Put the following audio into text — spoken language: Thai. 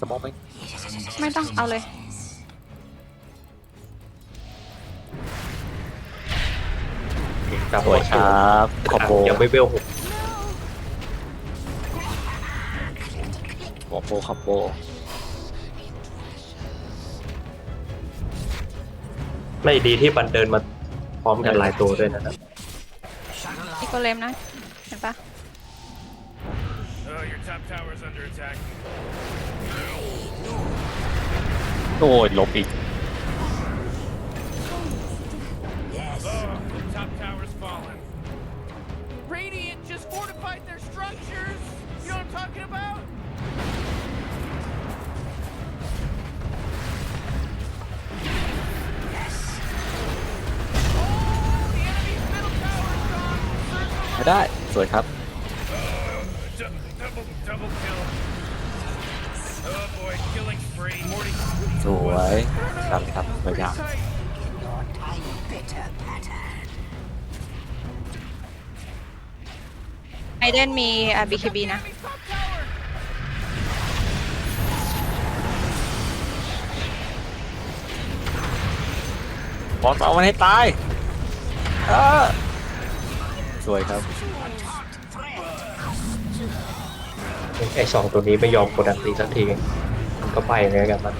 สมองไหมไม่ต้องเอาเลย กลับสวยครับขอบโบยังไม่เวลหกขอบโบขอบโบไม่ดีที่บันเดินมาพร้อมกันหลายตัวด้วยนะครับอีโกเลมนะ เห็นปะ Oh, your top tower's under attack. โอ้ยลบอีก Oh, top tower's fallen. Radiant just fortified their structures. You know what I'm talking about? Oh, the enemy's middle tower's gone. Circle ไม่ได้ สวยครับ Du- Double, double kill. Oh boy, killing spree. Morty. สวยครับครับสวยงาม Tight. ไอเดนมีอ่า BKB นะ Enemy's top tower. บอลเอามันให้ตายเออสวยครับ ไอ้สองตัวนี้ไม่ยอมกดดันตีสักที มันก็ไปเลยกันมัน